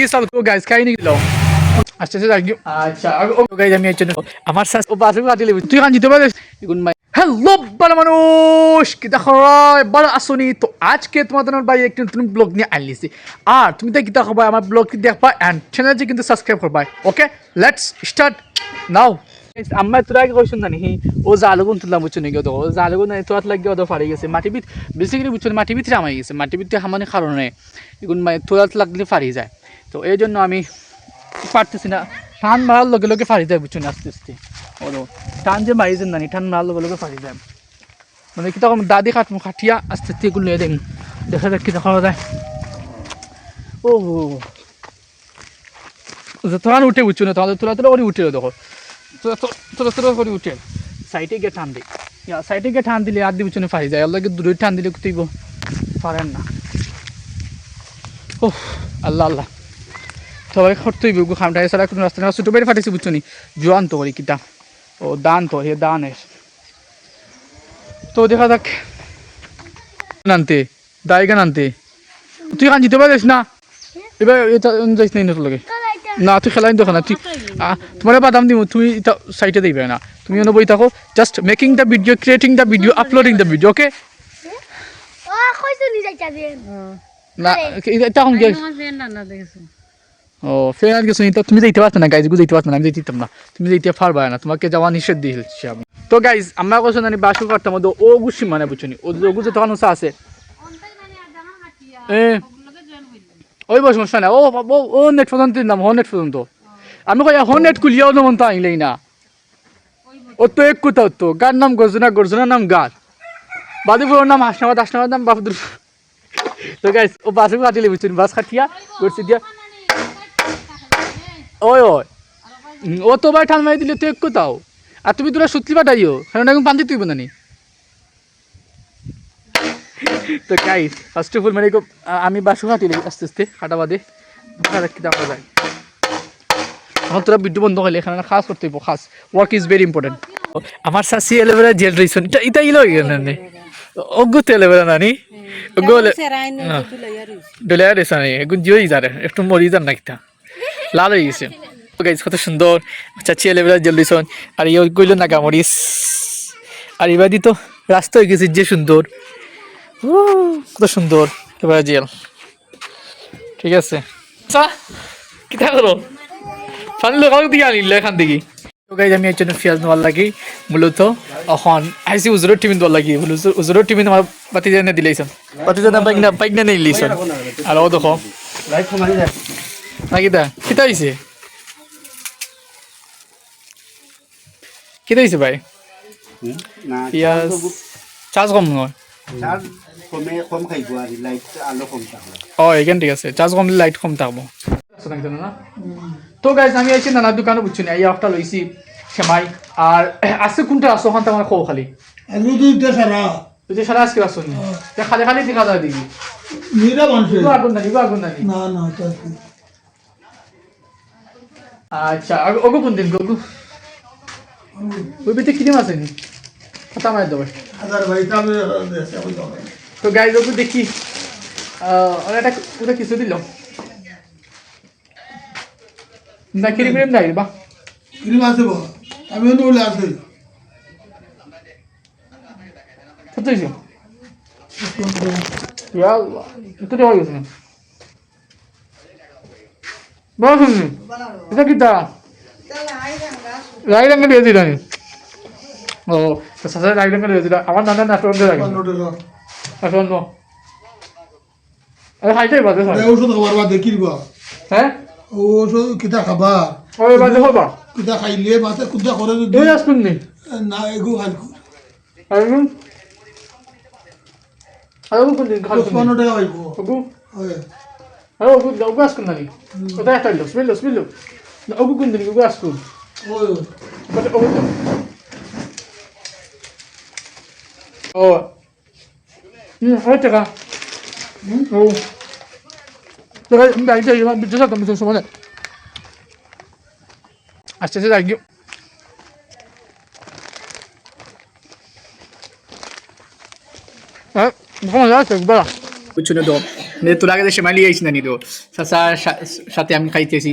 কি সাল তো গাইস খাই নি দিলো আচ্ছা আচ্ছা আচ্ছা ও গাইস আমি একজন আমার সাস ও বাসু কাটিলে তুই কান জিতে পারিস গুড মাই হ্যালো বড় মানুষ কি দেখো বড় আসনি তো আজকে তোমাদের ভাই একটি নতুন ব্লগ নিয়ে আনলিছি আর তুমি তো কি দেখো ভাই আমার ব্লগ দেখবা অ্যান্ড চ্যানেলটি কিন্তু সাবস্ক্রাইব করবা ওকে লেটস স্টার্ট নাও আম্মা তোরা কি কইছুন জানি ও জালগুন তুললাম বুঝছ নাকি তো ও জালগুন নাই তোরাত লাগি ওদের ফাড়ি গেছে। মাটি ভিত বেসিক্যালি বুঝছ মাটি ভিতরে আমাই গেছে মাটি ভিতরে হামানে কারণে এগুন মানে তোরাত লাগলে ফাড়ি যায়। তো এই জন্য আমি পারতেছি না। টান মারার লগে লগে ফাড়ি যায় বুঝছ না আস্তে আস্তে। ও টান যে মারিছেন জানি টান মারার লগে লগে ফাড়ি যায় মানে কি তখন দাদি খাটমু খাটিয়া আস্তে আস্তে এগুলো নিয়ে দেন। দেখা যাক কি দেখা যায় ও তোরা উঠে বুঝছ না তাহলে তোরা তোরা ওরে উঠে দেখো। তোরা তোরা করে উঠে। সাইডে গিয়ে টান দিই সাইডে গিয়ে টান দিলে আর দিবি চুনে ফারি যায়। আল্লাহকে দূরে টান দিলে তুইব পারেন না। ও আল্লাহ আল্লাহ। সবাই খরতই বিগু খামটা। এছাড়া কোনো রাস্তা না ছোটো বেড়ে ফাটিছি বুঝছ নি? জোয়ান তো করি কিতা ও দান তো হে দানের। তো দেখা যাক। নানতে দায়গা নানতে। তুই কান জিতে পারিস না? এবার এটা যাইস না তোর লাগে। না তুই খেলাই দেখো না তুই আহ, তোমার বাদাম দিব তুমি এটা সাইটে দিবে না। তুমি অন্য বই থাকো। Just making the video creating the video uploading the video okay না এটা এখন গিয়ে ও ফের আর কিছু তো তুমি যাইতে পারছ না গাইজ গু পারছ না আমি দিতাম না, তুমি যাইতে পারবা না, তোমাকে যাওয়া নিষেধ দিয়েছি আমি। তো গাইজ আমরা কথা জানি বাসু করতাম ও গুছি মানে বুঝছি ও যে তখন আছে। ওই বস সমস্যা না ও ও নেট পর্যন্ত নাম হো নেট পর্যন্ত। আমি কই হো নেট কুলিয়াও যেমন তো আইলেই না। ও তো এক কোথাও তো গার নাম গর্জনা, গর্জনার নাম গার বাদুপুরের নাম হাসনাবাদ হাসনাবাদ নাম বাহাদুর। তো গাইজ ও বাসে কাটিলে বুঝছেন বাস খাটিয়া গড়ছি দিয়া। ওই ওই। ও তো ভাই ঠান মারি দিলে তুই এক তাও। আর তুমি তোরা সুতলি পাঠাইও কারণ এখন পান্তি তুইব না নি তো গাইস ফার্স্ট অফ অল মানে আমি বাসু কাটিলে আস্তে আস্তে কাটা বাদে। দেখা যাক কি দেখা যায় এখন তোরা বিদ্যুৎ বন্ধ করলে এখানে খাস করতে হইব খাস। ওয়ার্ক ইজ ভেরি ইম্পর্টেন্ট আমার শাসি এলেবেলা জেল রইছেন। এটা এটা ইলো গেল না অগুত এলেবেলা নানি। ওগুলো ডলে আর এখন জিও যারে একটু মরি যান না কিতা লাল হয়ে গেছে। কত সুন্দর। চাচি এলেবেলা জলদিছন আর ইয়ে কইল না গামরিস আর এবাদি তো রাস্তা হয়ে গেছে, যে সুন্দর। কত সুন্দর। এবার জেল ঠিক আছে। আচ্ছা কিতা করো? ফানি লোকাল দিকে আনিল এখান থেকে। গাইজ আমি একজন ফিয়াজ নেওয়ার লাগি, মূলত এখন আইসি টিমিন দেওয়ার লাগি। উজুরের টিমিন আমার বাতি জানে দিলেইছন বাতি জানা বাইক না বাইক না নিলেইছন আর ও দেখো। নাকি দা কিতা হয়েছে কিতা হয়েছে ভাই পিঁয়াজ চার্জ কম নয় ও এখান ঠিক আছে। চার্জ কমলে লাইট কম থাকব। তো গাইজ আমি আইছি নানা দোকানে বুঝছি না? এই একটা লইছি সেমাই। আর আছে কোনটা? আসো ওখান আমার খো খালি। আলু দুইটা সারা আজকে খালি খালি দেখা। যায় দেখি আগুন ইগো আগুন নানি না না? আচ্ছা ওগো কোন দিন গগু? ওই ভিতরে কিনে আছে নি? কথা মার দেবে। তো গাইজ ওগু দেখি। একটা ওটা কিছু দিল। না কিরি মিরিম নাই বা? ক্রিম আছে বো আমি অন্য বলে আছে কত হয়েছে? ইয়া এত দেওয়া গেছে। না বাবা শুননি এটা কি তা রাই রঙের দিয়ে দিল ও সাথে রাই রঙের দিয়ে দিল আমার নানা নাটক দিয়ে রাখি আসল নো আরে খাইতেই বাজে ওষুধ খাবার বাদে কি হ্যাঁ ও ওষুধ কিতা খাবা ওই বাজে হবা কিতা খাইলে মাতে কুদা করে দুই আসবেন নি না এগু খাই আর আর কোন দিন খাল পনেরো টাকা পাইব ওগু হয় అవి ఉగాసుకుందని ఉదాహరణ స్మెల్ స్మెల్ ఒగ్గుకుంది నీకు ఉగాసుకు ఓ హోచగా ఓ అయితే బిడ్డ తొమ్మిది చూసుకోవాలి అచ్చే తగ్గి Prends là, c'est voilà. Tu ne dors. তোলাকে দেশে মালিয়ে আইছি না নিতো চাচার সাথে আমি খাইতেছি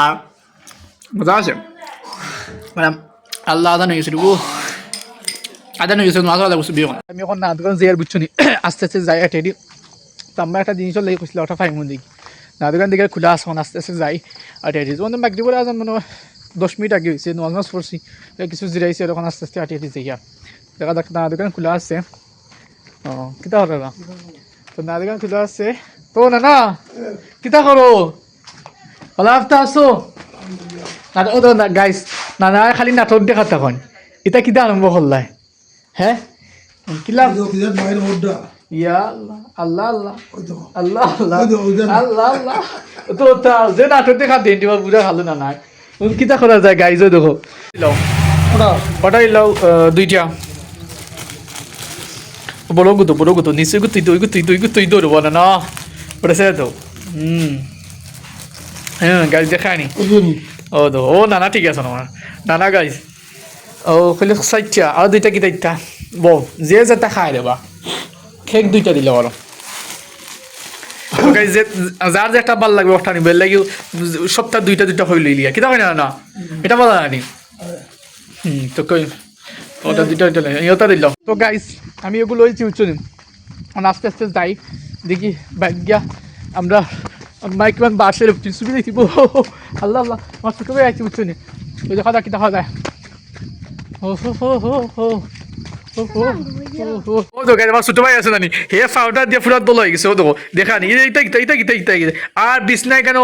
আর মজা আছে? মানে আল্লাহ আদান হয়ে গেছিল ও আদান হয়ে গেছিল মাছ আলাদা করছি বিয়ে। আমি এখন না দোকান জিয়ার বুঝছ নি? আস্তে আস্তে যাই টেডি দি। আমার একটা জিনিস লেগে করছিল ওটা ফাইমুন দেখি না দোকান দিকে খোলা আসখন আস্তে আস্তে যাই টেডি যেমন বাকি বলে আসাম মনে দশ মিনিট আগে হয়েছে নজ মাছ পড়ছি। কিছু জিরাইছে এখন আস্তে আস্তে আটিয়ে দিয়েছে ইয়া দেখা দেখ না দোকান খোলা আছে। ও, কিতা হলো তো না দোকান খোলা আছে তো না না কিতা করো ভালো আফতা আসো না ও তো গাইস না না খালি নাটক দেখা তখন এটা কিতা আরম্ভ করলাই হ্যাঁ কিলা ইয়া আল্লাহ আল্লাহ আল্লাহ আল্লাহ আল্লাহ যে। আল্লাহ তো নাটক দেখা দেন দিবা বুড়া ভালো না কিতা করা যায় গাইজ দেখো লাও ওটা লাও বড় গুতো বড় গুতো নিচে গুতুই দই গুতুই দই গুতুই না ওটা সে তো হুম হ্যাঁ গাইজ দেখায়নি ওই জন্য ও নানা ঠিক আছে আমার নানা গাইজ ও খালি চাইটা আর দুইটা কি দাইতা বউ যে যেটা খাই দেবা কেক দুইটা দিলে বলো গাইজ যে যার যেটা ভালো লাগবে ওটা নিবে লাগি সপ্তাহ দুইটা দুইটা হইল ইলিয়া কিতা হয় না না এটা বলা জানি হুম তো কই ওটা দুইটা দুইটা লাগে ইয়তা দিল তো গাইজ আমি এগুলো ওই চিউচু নিম আস্তে আস্তে যাই, দেখি ভাগ্যা আমরা মাইক মাইকমান বাসের দেখি বো আল্লাহ আল্লাহ, আমার ছোটো বুঝছ নি? ওই দেখা যাক কি দেখা যায়। ও হো হো হো হো। ভাই হে পাউডার দিয়ে ফুরাত দল হয়ে গেছে ও তো দেখা নি এটা কিতা এটা কিতা কিতা আর বিছনায় কেন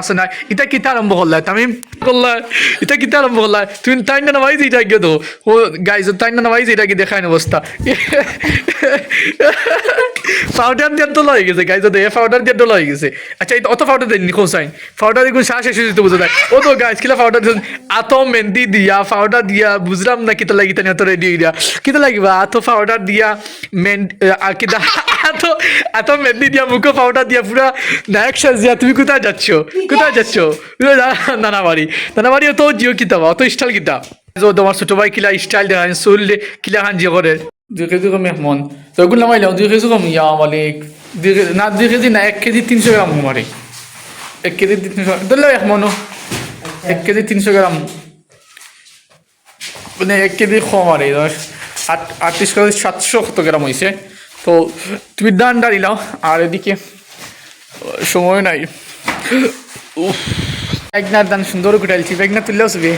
আছে না এটা কিতা আরম্ভ করলাই তুমি করলা এটা কিতা আরম্ভ করলাই তুমি তাই না নামাই এটা গিয়ে তো ও গাইজ তাই না নামাই এটা কি দেখায় অবস্থা পাউডার দোলা হয়ে গেছে গাইজ এ পাউডার দিয়ে দোলা হয়ে গেছে। আচ্ছা এটা অত পাউডার দেয়নি কোসাইন পাউডার দিয়ে শ্বাস এসে যেতে বুঝে যায় কিলা পাউডার আত মেহেন্দি দিয়া পাউডার দিয়া বুঝলাম না কিতা লাগি তানি এত রেডি দিয়া। কিতা লাগিবা আত পাউডার দিয়া মেন আর কিতা এত এত মেহেন্দি দিয়া মুখো পাউডার দিয়া পুরা নায়ক সাজিয়া তুমি কোথায় যাচ্ছ? কোথায় যাচ্ছ? নানা বাড়ি নানা বাড়ি অত জিও কিতাবা অত স্টাইল কিতা যে তোমার ছোট ভাই কিলা স্টাইল দেখান চুল কিলা খান জিও করে দুই কেজি কম মেহমান তো ওগুলো নামাইলাম দুই কেজি কম। ইয়া মালিক। দুই কেজি না, দুই কেজি না, এক কেজি তিনশো গ্রাম মারি এক কেজি তিনশো ধরলে এক মনো। এক কেজি তিনশো গ্রাম মানে এক কেজি কম আর আট, আটত্রিশ কেজি সাতশো কত গ্রাম হয়েছে তো তুমি দান দাঁড়িলাও আর এদিকে সময় নাই। বেগনার দান সুন্দর করে আলছি বেগনা তুললেও ছবি।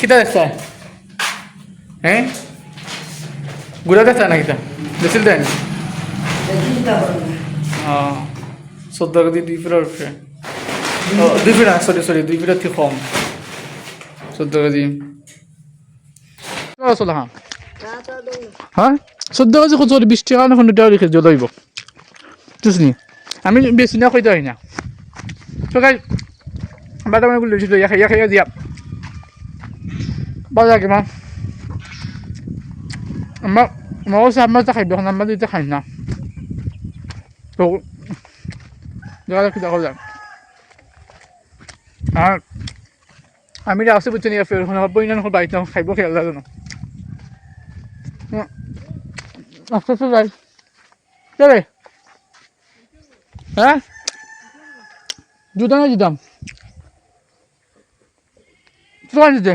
কিতা দেখছা? হ্যাঁ গুড়া দেখছা না কিতা? দেখছিল দেন? হ্যাঁ চোদ্দ কেজি দুই ফিটার উপরে দুই ফিটা সরি সরি দুই ফিটার থেকে কম। চোদ্দ কেজি। চলা হ্যাঁ হ্যাঁ চোদ্দ কেজি কত বিশ টাকা না পনেরো টাকা রেখে জ্বলাইব বুঝলি আমি বেশি না কইতে হয় না তো গাই বাটা মানে ইয়া খাইয়া দিয়া বাজা কিমান আমার আমার কাছে আমার তো খাইব এখন আমার দিতে খাই না তো দেখা কিটা করা যায় আর আমি আসতে বুঝছি নিয়ে ফের এখন বই না খাইব খেয়াল লাগে না আস্তে আস্তে যাই চলে হ্যাঁ? জুতা না দিতাম দোকান দিতে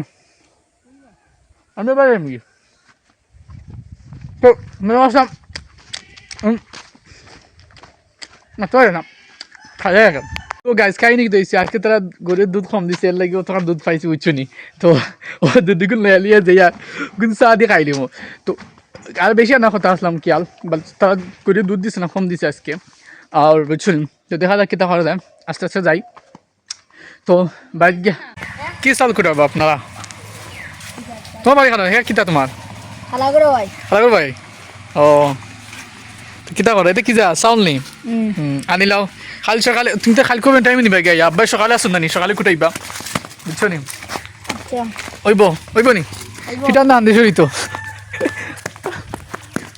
আমি এবার এমনি। তো মেয়ে আসলাম। না তো না। খাই এখন তো গাছ খাই নাকি দিয়েছি আজকে তারা গরুর দুধ কম দিছে, এর লাগে তোমার দুধ পাইছি, বুঝছ নি? তো, ও দুধ গুণ লিয়ে যাইয়া গুণ চা দিয়ে তো আর বেশি আনা কথা আসলাম কি আল তারা গরুর দুধ দিছে না কম দিছে আজকে। আর বুঝছেন তো দেখা যাক কিতা করা যায়। আস্তে আস্তে যাই। তো বাইক গিয়া কি চাল করে আপনারা? তোমার বাড়ি খানা হ্যাঁ কিতা তোমার? খালা ভাই। ও কিতা করে? এটা কি যা চাউল নেই? হুম আনিলাও খালি সকালে তুমি তো কাল করবেন টাইম নিবা গিয়া আব্বাই সকালে আসুন নানি সকালে কুটাইবা বুঝছ নি? আচ্ছা। ওইব ওইব নি। কিটা না আন্দেশরি তো?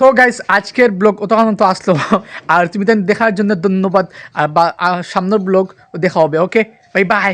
তো গাইস আজকের ব্লগ অতক্ষণ তো আসলো। আর তুমি দেখার জন্য ধন্যবাদ। আর বা সামনের ব্লগ দেখা হবে ওকে বাই বাই